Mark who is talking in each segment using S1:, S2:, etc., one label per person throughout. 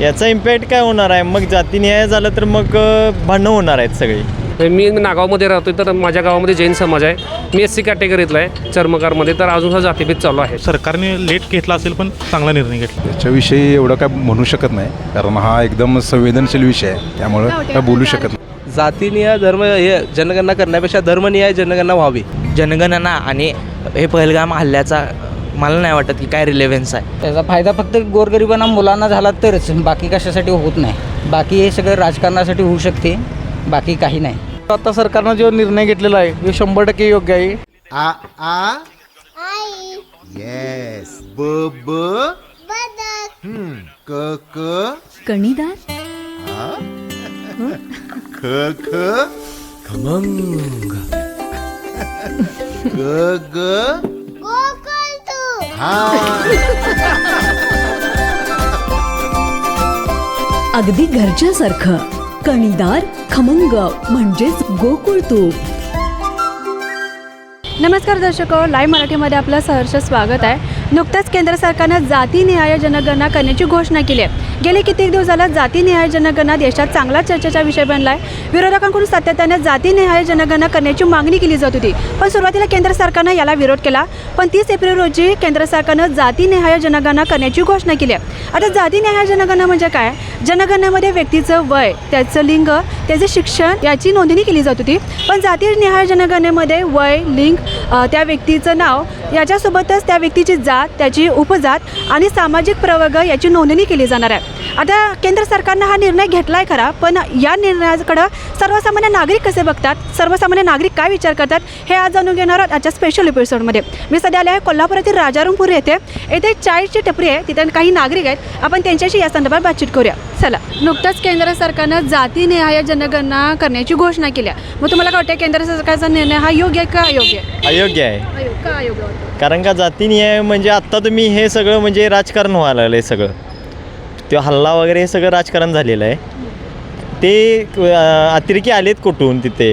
S1: याचा इम्पॅक्ट काय होणार आहे? मग जातीन्याय झालं तर मग भांडणं होणार आहेत सगळी.
S2: मी नागावमध्ये राहतो तर माझ्या गावामध्ये जैन समाज आहे. मी एस सी कॅटेगरीतला आहे चर्मकारमध्ये तर अजून हा जातीभेद चालू आहे.
S3: सरकारने लेट घेतला असेल पण चांगला निर्णय घेतला.
S4: त्याच्याविषयी एवढं काय म्हणू शकत नाही कारण हा एकदम संवेदनशील विषय आहे. त्यामुळं काय बोलू शकत नाही.
S5: जातीनिहाय धर्म हे जनगणना करण्यापेक्षा धर्मनिहाय जनगणना व्हावी.
S6: जनगणना आणि हे पहलगाम हल्ल्याचा मला नाही वाटत की काय रिलेव्हन्स आहे.
S7: त्याचा फायदा फक्त गोरगरिबांना मुलांना झाला तरच. बाकी कशासाठी होत नाही. बाकी हे सगळं राजकारणासाठी होऊ शकते. बाकी काही नाही.
S8: आता सरकारनं जो निर्णय घेतलेला आहे तो शंभर टक्के योग्य आहे.
S9: आ आ? येस ब ब? हम्म. क क?
S10: कणीदार?
S9: ख ख? खमंग. ग ग? हा
S10: अगदी घरच्यासारखं. कणीदार खमंग म्हणजेच गोकुळ तूप.
S11: नमस्कार दर्शक लाईव्ह मराठीमध्ये आपलं सहर्ष स्वागत आहे. नुकतंच केंद्र सरकारनं जाती न्याय जनगणना करण्याची घोषणा केली आहे. गेले कित्येक दिवस झाला न्याय जनगणना देशात चांगला चर्चेचा विषय बनला आहे विरोधकांकडून सातत्याने न्याय जनगणना करण्याची मागणी केली जात होती. पण सुरुवातीला केंद्र सरकारनं याला विरोध केला. पण तीस एप्रिल रोजी केंद्र सरकारनं जाती न्याय जनगणना करण्याची घोषणा केली आहे. आता न्याय जनगणना म्हणजे काय? जनगणनेमध्ये व्यक्तीचं वय त्याचं लिंग त्याचे शिक्षण याची नोंदणी केली जात होती. पण जाती न्याय जनगणनेमध्ये वय लिंग त्या व्यक्तीचं नाव याच्यासोबतच त्या व्यक्तीची जात त्याची उपजात आणि सामाजिक प्रवर्ग याची नोंदणी केली जाणार आहे. आता केंद्र सरकारनं हा निर्णय घेतला आहे खरा पण या निर्णयाकडं सर्वसामान्य नागरिक कसे बघतात? सर्वसामान्य नागरिक काय विचार करतात? हे आज जाणून घेणार आहोत आजच्या स्पेशल एपिसोडमध्ये मी सध्या आले आहे कोल्हापुरातील राजारामपूर येथे. येथे चाळीसची टपरी आहे तिथे काही नागरिक आहेत. आपण त्यांच्याशी या संदर्भात बातचीत करूया. चला. नुकतंच केंद्र सरकारनं जातीनिहाय जनगणना करण्याची घोषणा केली आहे मग तुम्हाला काय वाटतं केंद्र सरकारचा निर्णय हा योग्य आहे का अयोग्य आहे?
S1: अयोग्य आहे.
S11: अयो- का अयोग्य वाटतं
S1: कारण का जातीन्याय म्हणजे आत्ता तुम्ही हे सगळं म्हणजे राजकारण व्हायला लागलं आहे सगळं. तो हल्ला वगैरे हे सगळं राजकारण झालेलं आहे. ते अतिरेकी आलेत कुठून तिथे?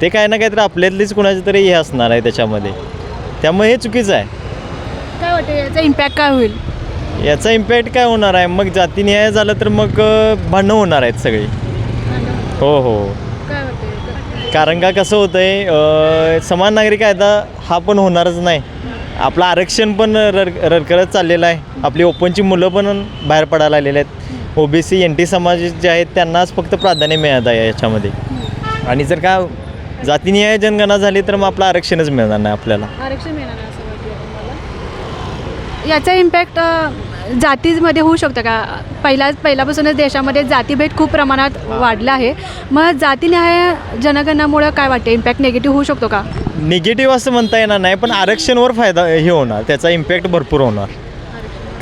S1: ते काय ना काहीतरी आपल्यातलीच कुणाचे तरी हे असणार आहे त्याच्यामध्ये. त्यामुळे हे चुकीचं आहे.
S11: काय वाटतं याचा इम्पॅक्ट काय होईल?
S1: याचा इम्पॅक्ट काय होणार आहे? मग जातीन्याय झालं तर मग भांडणं होणार आहेत सगळी. हो हो. कारण का कसं होतं आहे समान नागरिक कायदा हा पण होणारच नाही. आपलं आरक्षण पण रर ररकरत चाललेलं आहे. आपली ओपनची मुलं पण बाहेर पडायला आलेले आहेत. ओबीसी एन टी समाज जे आहेत त्यांनाच फक्त प्राधान्य मिळत आहे याच्यामध्ये. आणि जर का जातीनिहाय जनगणना झाली तर मग आपलं आरक्षणच मिळणार नाही आपल्याला.
S11: आरक्षण मिळणार असं वाटतं तुम्हाला? याचा इम्पॅक्ट जातीमध्ये होऊ शकतं का? पहिला पहिल्यापासूनच देशामध्ये जातीभेद खूप प्रमाणात वाढला आहे. मग जातीनिहाय जनगणनामुळं काय वाटतं? इम्पॅक्ट निगेटिव्ह होऊ शकतो का?
S1: निगेटिव्ह असं म्हणता येणार नाही पण आरक्षणवर फायदा हे होणार. त्याचा इम्पॅक्ट भरपूर होणार.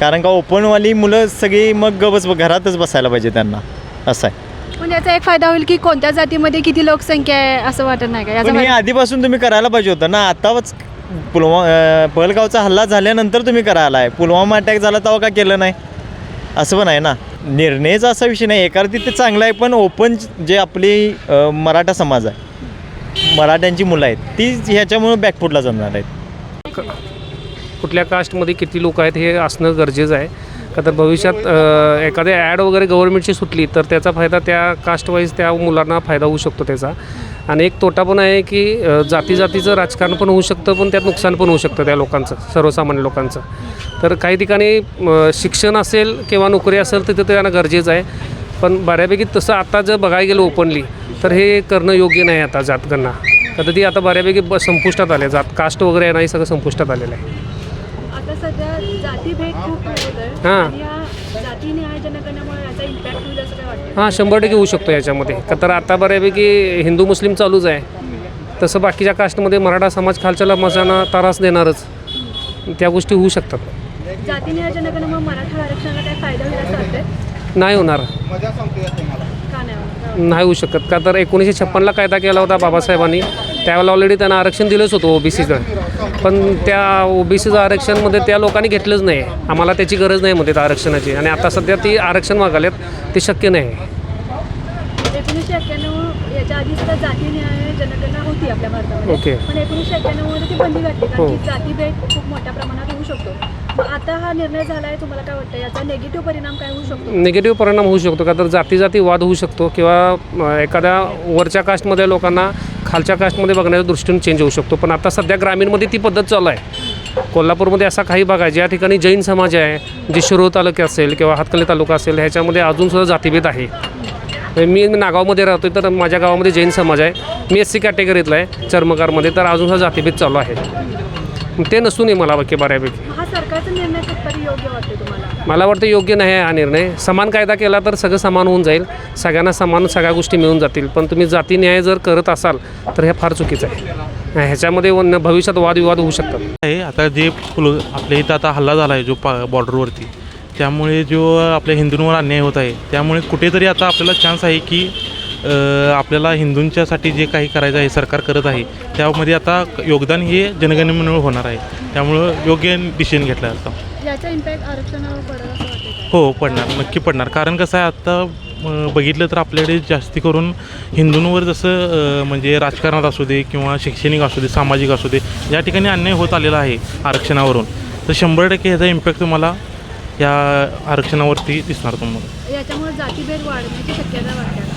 S1: कारण का ओपनवाली मुलं सगळी मग गबस घरातच बसायला पाहिजे त्यांना. असं आहे.
S11: पण याचा एक फायदा होईल की कोणत्या जातीमध्ये किती लोकसंख्या आहे असं वाटत नाही का?
S1: पण हे आधीपासून तुम्ही करायला पाहिजे होतं ना. आताच पुलवा पहलगावचा हल्ला झाल्यानंतर तुम्ही करायला आहे पुलवामा अटॅक झाला तेव्हा का केलं नाही? असं पण आहे ना. निर्णयचा असा विषय नाही. एका ते चांगला आहे पण ओपन जे आपली मराठा समाज आहे मराठ्यांची मुलं आहेत ती ह्याच्यामुळे बॅकफुटला जाणार आहेत.
S2: कुठल्या कास्टमध्ये किती लोक आहेत हे असणं गरजेचं आहे. का तर भविष्यात एखादी ॲड वगैरे गव्हर्नमेंटची सुटली तर त्याचा फायदा त्या कास्टवाईज त्या मुलांना फायदा होऊ शकतो त्याचा. आणि एक तोटा पण आहे की जाती जातीचं राजकारण पण होऊ शकतं पण त्यात नुकसान पण होऊ शकतं त्या लोकांचं सर्वसामान्य लोकांचं. तर काही ठिकाणी शिक्षण असेल किंवा नोकरी असेल तर ते त्यांना गरजेचं आहे. पण बऱ्यापैकी तसं आता जर बघायला गेलं ओपनली तर हे करणं योग्य नाही आता जातगणना तर ती आता बऱ्यापैकी ब संपुष्टात आले जात कास्ट वगैरे आहे ना हे सगळं संपुष्टात आलेलं
S11: आता आहे.
S2: हां.
S11: आणि या जातीनिहाय जनगणनामुळे याचा इम्पॅक्ट होईल असं काय वाटतं
S2: हां शंभर टक्के होऊ शकतो याच्यामध्ये. का तर आता बऱ्यापैकी हिंदू मुस्लिम चालूच आहे. तसं बाकीच्या कास्टमध्ये मराठा समाज खालच्या लमाजांना त्रास देणारच. त्या गोष्टी होऊ शकतात. नाही होणार?
S11: नाही
S2: होऊ शकत. का तर एकोणीसशे छप्पनला कायदा केला होता बाबासाहेबांनी. त्यावेळेला ऑलरेडी त्यांना आरक्षण दिलंच होतं ओबीसीचं पण त्या ओबीसीचं आरक्षणमध्ये त्या लोकांनी घेतलंच नाही. आम्हाला त्याची गरज नाही म्हणते त्या आरक्षणाची. आणि आता सध्या ती आरक्षण मागाल्यात ते शक्य नाही.
S11: एकोणीसशे एक्क्याण्णव याच्या आधी सुद्धा जातीनिहाय जनगणना होती आपल्या भारतामध्ये.
S2: ओके.
S11: पण एकोणीसशे एक्क्याण्णवमध्ये ती बंदी घातली
S2: हो.
S11: कारण की जातीभेद खूप मोठ्या प्रमाणात होऊ शकतो. मग आता हा निर्णय झाला आहे तुम्हाला काय वाटतं? याचा नेगेटिव्ह परिणाम काय होऊ शकतो?
S2: निगेटिव्ह परिणाम होऊ शकतो का? तर जाती जाती वाद होऊ शकतो. किंवा अ, एखाद्या वरच्या कास्टमध्ये लोकांना खालच्या कास्टमध्ये बघण्याच्या दृष्टीने चेंज होऊ शकतो. पण आता सध्या ग्रामीणमध्ये ती पद्धत चालू आहे. कोल्हापूरमध्ये असा काही भाग आहे. ज्या ठिकाणी जैन समाज आहे जे शिरोळ तालुका असेल किंवा हातकली तालुका असेल ह्याच्यामध्ये अजूनसुद्धा जातीभेद आहे. मी नागावमध्ये राहतो तर माझ्या गावामध्ये जैन समाज आहे. मी एस सी कॅटेगरीतला आहे चर्मकारमध्ये तर अजूनसुद्धा जातीभेद चालू आहे ते नसून आहे मला बाकी बऱ्यापैकी
S11: हा सरकारचा निर्णय योग्य वाटतो तुम्हाला.
S2: मला वाटतं योग्य नाही आहे हा निर्णय. समान कायदा केला तर सगळं समान होऊन जाईल. सगळ्यांना समान सगळ्या गोष्टी मिळून जातील. पण तुम्ही जाती न्याय जर करत असाल तर हे फार चुकीचं आहे. ह्याच्यामध्ये वन- भविष्यात वादविवाद होऊ शकतात.
S3: आहे आता जे पुल आपल्या इथं आता हल्ला झाला आहे जो पा बॉर्डरवरती. त्यामुळे जो आपल्या हिंदूंवर अन्याय होत आहे त्यामुळे कुठेतरी आता आपल्याला चान्स आहे की आपल्याला हिंदूंच्यासाठी जे काही करायचं आहे सरकार करत आहे त्यामध्ये आता योगदान हे जनगणनेमुळे होणार आहे. त्यामुळं योग्य डिसिजन घेतला
S11: याचा इम्पॅक्ट आरक्षणावर का?
S3: हो पडणार. नक्की पडणार. कारण कसं आहे आत्ता बघितलं तर आपल्याकडे जास्ती करून हिंदूंवर जसं म्हणजे राजकारणात असू दे किंवा शैक्षणिक असू दे सामाजिक असू दे या ठिकाणी अन्याय होत आलेला आहे आरक्षणावरून. तर शंभर टक्के ह्याचा इम्पॅक्ट तुम्हाला या आरक्षणावरती दिसणार तुम्हाला.
S11: याच्यामुळे जातीभेद वाढण्याची शक्यता वाटते.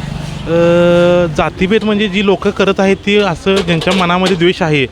S3: जातीभेद म्हणजे जी लोकं करत आहेत ती असं ज्यांच्या मनामध्ये द्वेष आहे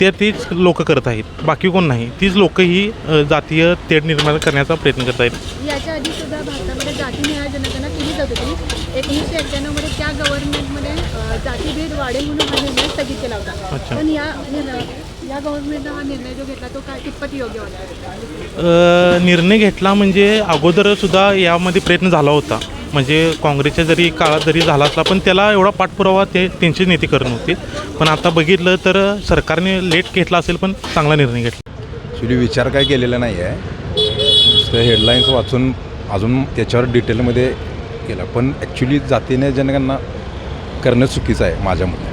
S3: ते तीच लोकं करत आहेत. बाकी कोण नाही. तीच लोकं ही अ, जातीय तेढ निर्माण करण्याचा प्रयत्न करत आहेत.
S11: याच्या आधी सुद्धा भारतामध्ये जाती निहाय जनगणना केली जात होती एकोणीसशे एक्क्याण्णवमध्ये त्या गव्हर्नमेंटमध्ये अ, जातीभेद वाढेल म्हणून हा निर्णय स्थगित केला होता.
S3: अच्छा.
S11: पण या निर्णय या गव्हर्नमेंटनं हा निर्णय जो घेतला तो काय कितपत योग्य वाटतो
S3: अ, निर्णय घेतला म्हणजे अगोदरसुद्धा यामध्ये प्रयत्न झाला होता. म्हणजे काँग्रेसच्या जरी काळात जरी झाला असला पण त्याला एवढा पाठपुरावा ते त्यांचे नेते करत नव्हते. पण आता बघितलं तर सरकारने लेट घेतला असेल पण चांगला निर्णय घेतला.
S4: ॲक्च्युली विचार काय केलेला नाही आहे हेडलाईन्स वाचून अजून त्याच्यावर डिटेलमध्ये केला. पण ॲक्च्युली जातीने जनगणना करणं चुकीचं आहे माझ्या मते.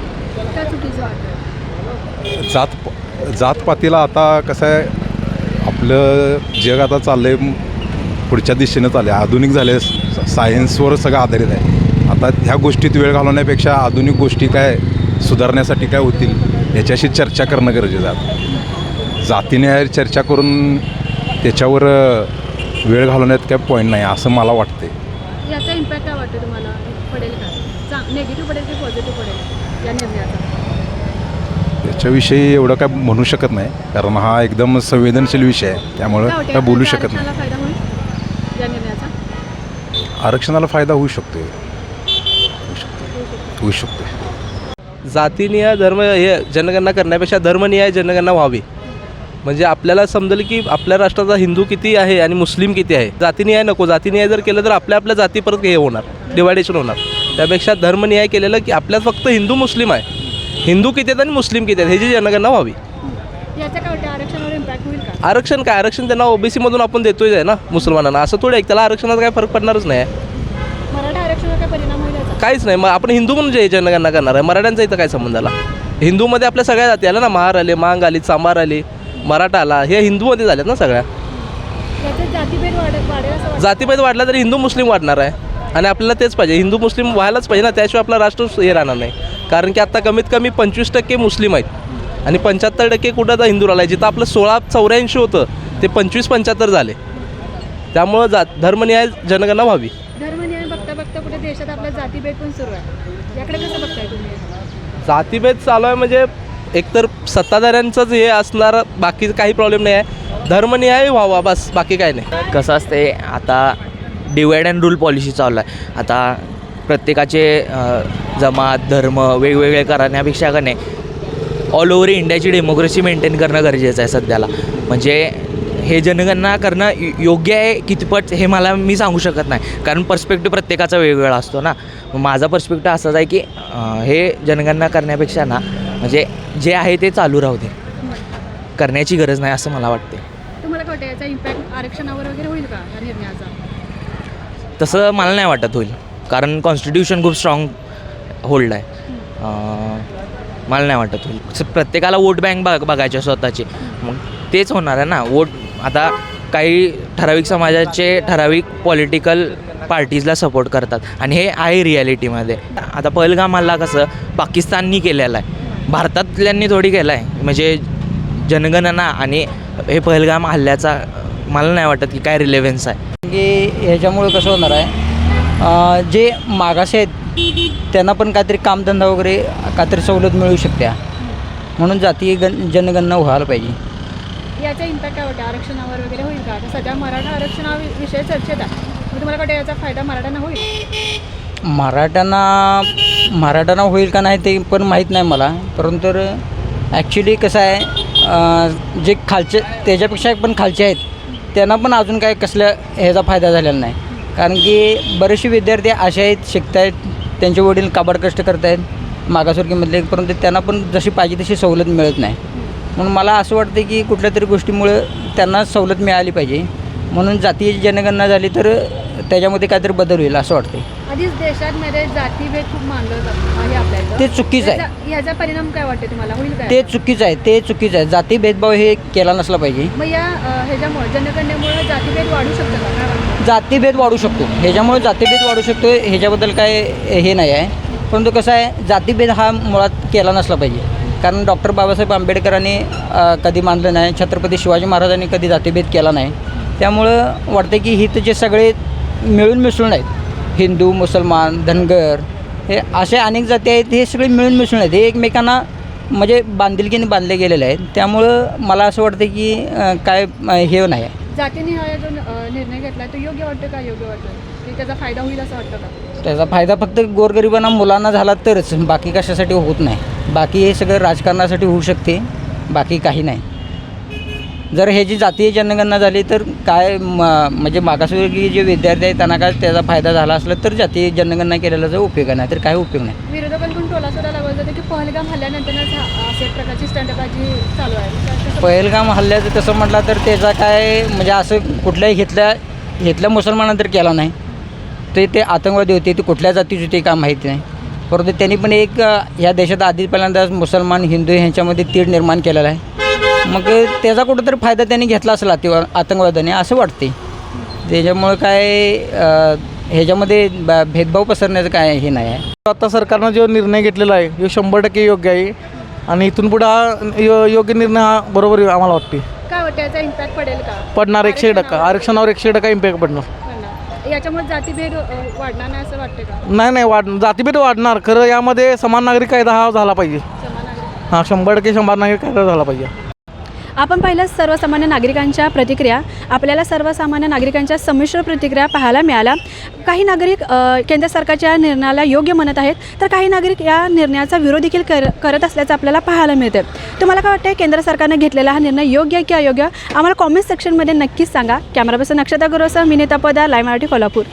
S4: जात जातपातीला आता कसं आहे आपलं जग आता चाललं आहे पुढच्या दिशेनं चाललं आहे आधुनिक झाले सायन्सवर सगळं आधारित आहे. आता ह्या गोष्टीत वेळ घालवण्यापेक्षा आधुनिक गोष्टी काय सुधारण्यासाठी काय होतील याच्याशी चर्चा करणं गरजेचं आहे. जातीने चर्चा करून त्याच्यावर वेळ घालवण्यात काय पॉईंट नाही असं मला वाटते
S11: याचा इम्पॅक्ट काय वाटतं तुम्हाला? पडेल का? नेगेटिव्ह पडेल की पॉझिटिव्ह पडेल या निर्णयाचा?
S4: त्याच्याविषयी एवढं काय म्हणू शकत नाही कारण हा एकदम संवेदनशील विषय आहे. त्यामुळं
S11: काय
S4: बोलू शकत नाही.
S11: आरक्षणाला फायदा
S4: होऊ शकतो होऊ शकतो
S5: जातीनिहाय धर्म हे जनगणना करण्यापेक्षा धर्मनिहाय जनगणना व्हावी. म्हणजे आपल्याला समजेल की आपल्या राष्ट्राचा हिंदू किती आहे आणि मुस्लिम किती आहे. जातीनिहाय नको. जातीनिहाय जर केलं तर आपल्या आपल्या जाती परत हे होणार. डिवायडेशन होणार. त्यापेक्षा धर्मनिहाय केलेलं की आपल्यात फक्त हिंदू मुस्लिम आहे. हिंदू किती आहेत आणि मुस्लिम किती आहेत ह्याची जनगणना व्हावी. आरक्षण काय? आरक्षण त्यांना ओबीसीमधून आपण देतोय आहे ना मुसलमानांना. असं थोडं त्याला आरक्षणात काय फरक पडणारच नाही काहीच नाही. मग आपण हिंदू म्हणून जे जनगणना करणार आहे मराठ्यांचा इथं काय संबंध आला? हिंदूमध्ये आपल्या सगळ्या जाती आल्या ना महार आले मांग आली चांबार आली मराठा आला हे हिंदूमध्ये झाल्यात ना सगळ्या.
S11: जातीभेद वाढेल
S5: तरी हिंदू मुस्लिम वाढणार आहे. आणि आपल्याला तेच पाहिजे. हिंदू मुस्लिम व्हायलाच पाहिजे ना त्याशिवाय आपला राष्ट्र हे राहणार नाही. कारण की आता कमीत कमी पंचवीस टक्के मुस्लिम आहेत. आणि पंच्याहत्तर टक्के कुठं आता हिंदू राहिला जिथं आपलं सोळा चौऱ्याऐंशी होतं ते पंचवीस पंच्याहत्तर झाले. त्यामुळं जात धर्मनिहाय जनगणना व्हावी.
S11: धर्मनिहाय बघता बघता कुठे देशात आपला जातीभेद पण सुरू आहे. याकडे कसं बघताय तुम्ही?
S5: जातीभेद चालू आहे म्हणजे एकतर सत्ताधाऱ्यांचंच हे असणार बाकी काही प्रॉब्लेम नाही आहे. धर्मनिहाय व्हावा बस बाकी काय नाही.
S6: कसं असते आता डिवाईड अँड रूल पॉलिसी चालू आहे. आता प्रत्येकाचे अ, जमात धर्म वेगवेगळे करण्यापेक्षा का नाही ऑल ओव्हर इंडियाची डेमोक्रेसी मेंटेन करणं गरजेचं आहे सध्याला. म्हणजे हे जनगणना करणं योग्य आहे कितपत हे मला मी सांगू शकत नाही. कारण पर्स्पेक्टिव्ह प्रत्येकाचा वेगवेगळा असतो ना. माझा पर्स्पेक्टिव्ह असाच आहे की हे जनगणना करण्यापेक्षा ना म्हणजे जे आहे ते चालू राहू दे. करण्याची गरज नाही असं मला वाटते
S11: तुम्हाला काय वाटतं याचा इम्पॅक्ट आरक्षणावर वगैरे होईल का? या निर्णयाचा?
S6: तसं मला नाही वाटत होईल. कारण कॉन्स्टिट्यूशन खूप स्ट्रॉंग होल्ड आहे. मला नाही वाटत होईल. प्रत्येकाला वोट बँक बघ बघायची स्वतःची. मग तेच होणार आहे ना. वोट आता काही ठराविक समाजाचे ठराविक पॉलिटिकल पार्टीजला सपोर्ट करतात. आणि हे आहे रियालिटीमध्ये आता पहलगाम हल्ला कसं पाकिस्ताननी केलेला आहे. भारतातल्यांनी थोडी केला आहे म्हणजे जनगणना आणि हे पहलगाम हल्ल्याचा मला नाही वाटत की काय रिलेव्हन्स आहे.
S7: की ह्याच्यामुळे कसं होणार आहे? जे मागासे आहेत त्यांना पण काहीतरी कामधंदा वगैरे काहीतरी सवलत मिळू शकते म्हणून जातीय गण जनगणना व्हायला पाहिजे.
S11: याचा इम्पॅक्ट काय वाटतं? आरक्षणावर वगैरे होईल का? आता सध्या मराठा आरक्षणा विषय चर्चेत आहे. मग तुम्हाला वाटतं याचा फायदा मराठ्यांना होईल?
S7: मराठ्यांना मराठ्यांना होईल का नाही ते पण माहीत नाही मला. परंतु ॲक्च्युली कसं आहे अं, जे खालचे त्याच्यापेक्षा पण खालचे आहेत. त्यांना पण अजून काय कसल्या ह्याचा फायदा झालेला नाही. कारण की बरेचसे विद्यार्थी असे आहेत शिकत आहेत त्यांचे वडील काबाड कष्ट करत आहेत मागासवर्गीमधले परंतु त्यांना पण जशी पाहिजे तशी सवलत मिळत नाही. म्हणून मला असं वाटतं की कुठल्या तरी गोष्टीमुळे त्यांना सवलत मिळाली पाहिजे. म्हणून जातीय जनगणना झाली तर त्याच्यामध्ये काहीतरी बदल होईल असं वाटते
S11: आधीच देशांमध्ये जातीभेद खूप मानलं जातं आहे आपल्या इथं.
S7: ते चुकीचं आहे.
S11: याचा- परिणाम काय वाटते तुम्हाला? होईल काय?
S7: ते चुकीचं आहे ते चुकीचं आहे. जाती भेदभाव हे केला नसला पाहिजे.
S11: मग या अ, ह्याच्यामुळे जनगणनेमुळे जातीभेद वाढू शकतं का?
S7: जातीभेद वाढू शकतो. ह्याच्यामुळे जातीभेद वाढू शकतो ह्याच्याबद्दल काय हे नाही आहे. परंतु कसं आहे जातीभेद हा मुळात केला नसला पाहिजे. कारण डॉक्टर बाबासाहेब आंबेडकरांनी कधी मानलं नाही छत्रपती शिवाजी महाराजांनी कधी जातीभेद केला नाही. त्यामुळं वाटतं की हिथं जे सगळे मिळून मिसळून आहेत. हिंदू मुसलमान धनगर हे असे अनेक जाती आहेत हे सगळे मिळून मिसळून आहेत. हे एकमेकांना म्हणजे बांधिलकीने बांधले गेलेले आहेत. त्यामुळं मला असं वाटतं की काय हे नाही आहे.
S11: जातीनिहाय जो निर्णय घेतला तो योग्य वाटतं का योग्य वाटतं? की त्याचा फायदा होईल असं वाटतं का?
S7: त्याचा फायदा फक्त गोरगरिबांना मुलांना झाला तरच. बाकी कशासाठी होत नाही. बाकी हे सगळं राजकारणासाठी होऊ शकते. बाकी काही नाही. जर हे जी जातीय जनगणना झाली तर काय म म्हणजे मागासवर्गीय जे विद्यार्थी आहेत त्यांना काय त्याचा फायदा झाला असला तर जातीय जनगणना केलेला जर उपयोग आहे नाही तर काय उपयोग नाही.
S11: विरोधकांकडून जातो की पहलगाम हल्ल्यानंतरच अशा प्रकारची स्टंटबाजी चालू आहे. तर कसं-
S7: पहलगाम हल्ल्याचं तसं म्हटलं तर त्याचा काय म्हणजे असं कुठल्याही घेतल्या घेतल्या मुसलमानानं तर केला नाही. ते ते आतंकवादी होते ते कुठल्या जातीचे होते काय माहिती नाही. परंतु त्यांनी पण एक ह्या देशात आधी पहिल्यांदा मुसलमान हिंदू ह्यांच्यामध्ये तीड निर्माण केलेला आहे. मग त्याचा कुठंतरी फायदा त्यांनी घेतला असेल अति आतंकवादाने असं वाटते त्याच्यामुळं काय ह्याच्यामध्ये ब- भेदभाव पसरण्याचं काय हे नाही आहे.
S8: आता सरकारनं जो निर्णय घेतलेला आहे तो शंभर टक्के योग्य आहे आणि इथून पुढं हा यो- योग्य निर्णय हा बरोबर आम्हाला वाटते
S11: काय वाटतं याचा इम्पॅक्ट पडेल का?
S8: पडणार एकशे टक्का. आरक्षणावर एकशे टक्का इम्पॅक्ट पडणार.
S11: पडणार. याच्यामुळे जातीभेद अ, वाढणार नाही असं वाटतं का?
S8: नाही नाही वाढ जातीभेद वाढणार. खरं यामध्ये समान नागरिक कायदा हा झाला पाहिजे.
S11: समान आहे.
S8: हां शंभर टक्के शंभर नागरिक कायदा झाला पाहिजे.
S11: आपण पाहिलं सर्वसामान्य नागरिकांच्या प्रतिक्रिया. आपल्याला सर्वसामान्य नागरिकांच्या संमिश्र प्रतिक्रिया पाहायला मिळाल्या. काही नागरिक केंद्र सरकारच्या निर्णयाला योग्य म्हणत आहेत तर काही नागरिक या निर्णयाचा विरोध देखील कर करत असल्याचं आपल्याला पाहायला मिळते तुम्हाला काय वाटतं केंद्र सरकारने घेतलेला हा निर्णय योग्य की अयोग्य? आम्हाला कॉमेंट सेक्शनमध्ये नक्कीच सांगा. कॅमेरा पर्सन नक्षत्र गुरुसह नेता पदा लाय मराठी कोल्हापूर.